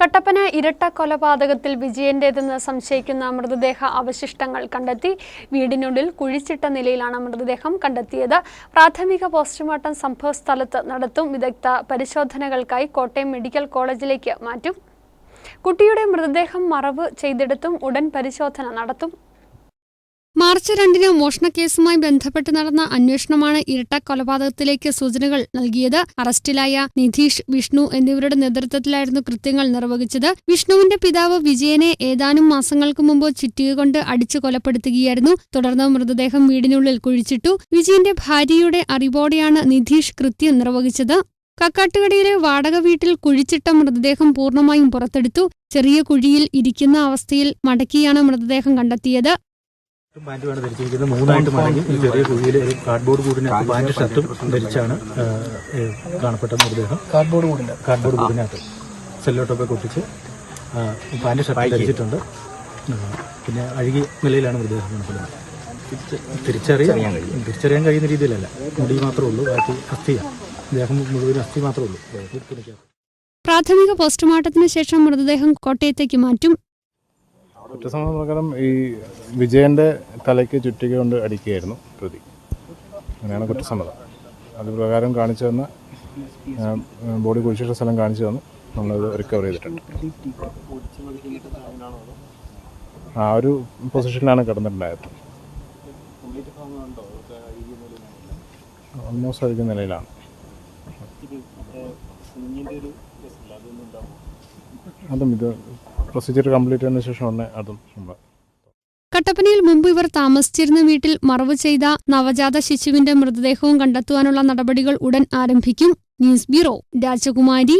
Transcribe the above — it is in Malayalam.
കട്ടപ്പന ഇരട്ട കൊലപാതകത്തിൽ വിജയന്റേതെന്ന് സംശയിക്കുന്ന മൃതദേഹ അവശിഷ്ടങ്ങൾ കണ്ടെത്തി. വീടിനുള്ളിൽ കുഴിച്ചിട്ട നിലയിലാണ് മൃതദേഹം കണ്ടെത്തിയത്. പ്രാഥമിക പോസ്റ്റ്മോർട്ടം സംഭവസ്ഥലത്ത് നടത്തും വിദഗ്ധ പരിശോധനകൾക്കായി കോട്ടയം മെഡിക്കൽ കോളേജിലേക്ക് മാറ്റും. കുട്ടിയുടെ മൃതദേഹം മറവ് ചെയ്തെടുത്തും ഉടൻ പരിശോധന നടത്തും. മാർച്ച് രണ്ടിന് മോഷണക്കേസുമായി ബന്ധപ്പെട്ട് നടന്ന അന്വേഷണമാണ് ഇരട്ട കൊലപാതകത്തിലേക്ക് സൂചനകൾ നൽകിയത്. അറസ്റ്റിലായ നിധീഷ് വിഷ്ണു എന്നിവരുടെ നേതൃത്വത്തിലായിരുന്നു കൃത്യങ്ങൾ നിർവഹിച്ചത്. വിഷ്ണുവിന്റെ പിതാവ് വിജയനെ ഏതാനും മാസങ്ങൾക്ക് മുമ്പ് ചുറ്റിക അടിച്ചു കൊലപ്പെടുത്തുകയായിരുന്നു. തുടർന്ന് മൃതദേഹം വീടിനുള്ളിൽ കുഴിച്ചിട്ടു. വിജയന്റെ ഭാര്യയുടെ അറിവോടെയാണ് നിധീഷ് കൃത്യം നിർവഹിച്ചത്. കക്കാട്ടുകടയിലെ വാടക വീട്ടിൽ കുഴിച്ചിട്ട മൃതദേഹം പൂർണമായും പുറത്തെടുത്തു. ചെറിയ കുഴിയിൽ ഇരിക്കുന്ന അവസ്ഥയിൽ മടക്കിയാണ് മൃതദേഹം കണ്ടെത്തിയത്. പാന്റുമാണ് ധരിച്ചിരിക്കുന്നത്. മൂന്നായിട്ട് മടങ്ങി ഒരു ചെറിയ കുഴിയിൽ ഒരു കാർഡ്ബോർഡ് കൂടിനകത്ത് പാന്റ് ഷർട്ടും ധരിച്ചാണ് കാണപ്പെട്ട മൃതദേഹം കാർഡ്ബോർഡ് കൂടിന് കാർഡ്ബോർഡ് കൂടിനകത്ത് സെല്ലോട്ടൊക്കെ കൊട്ടിച്ച് പാന്റ് ഷർട്ട് ധരിച്ചിട്ടുണ്ട്. പിന്നെ അഴുകിയ നിലയിലാണ് മൃതദേഹം കാണപ്പെടുന്നത്. തിരിച്ചറിയാൻ കഴിയും തിരിച്ചറിയാൻ കഴിയുന്ന രീതിയിലല്ല. മുടി മാത്രമേ ഉള്ളൂ ബാക്കി അസ്ഥിയാണ് ദേഹം മുഴുവൻ അസ്ഥി മാത്രമേ ഉള്ളൂ. പ്രാഥമിക പോസ്റ്റ്മോർട്ടത്തിന് ശേഷം മൃതദേഹം കോട്ടയത്തേക്ക് മാറ്റും. കുറ്റസമ്മതം പ്രകാരം ഈ വിജയന്റെ തലയ്ക്ക് ചുറ്റിക കൊണ്ട് അടിക്കുകയായിരുന്നു പ്രതി. അങ്ങനെയാണ് കുറ്റസമ്മതം. അത് പ്രകാരം കാണിച്ചു തന്ന ബോഡി കുഴിച്ചിട്ട സ്ഥലം കാണിച്ചു തന്നു. നമ്മളത് റിക്കവർ ചെയ്തിട്ടുണ്ട്. ആ ഒരു പൊസിഷനിലാണ് കിടന്നിട്ടുണ്ടായത്. ഓൾമോസ്റ്റ് അഴിക്കുന്ന നിലയിലാണ്. അതും ഇത് പ്രൊസീജിയർ കംപ്ലീറ്റ് ചെയ്യുന്ന ശേഷം ഉടനെ അതും സംഭവം. കട്ടപ്പനയിൽ മുമ്പ് ഇവർ താമസിച്ചിരുന്ന വീട്ടിൽ മറവ് ചെയ്ത നവജാത ശിശുവിന്റെ മൃതദേഹവും കണ്ടെത്തുവാനുള്ള നടപടികൾ ഉടൻ ആരംഭിക്കും. ന്യൂസ് ബ്യൂറോ രാജകുമാരി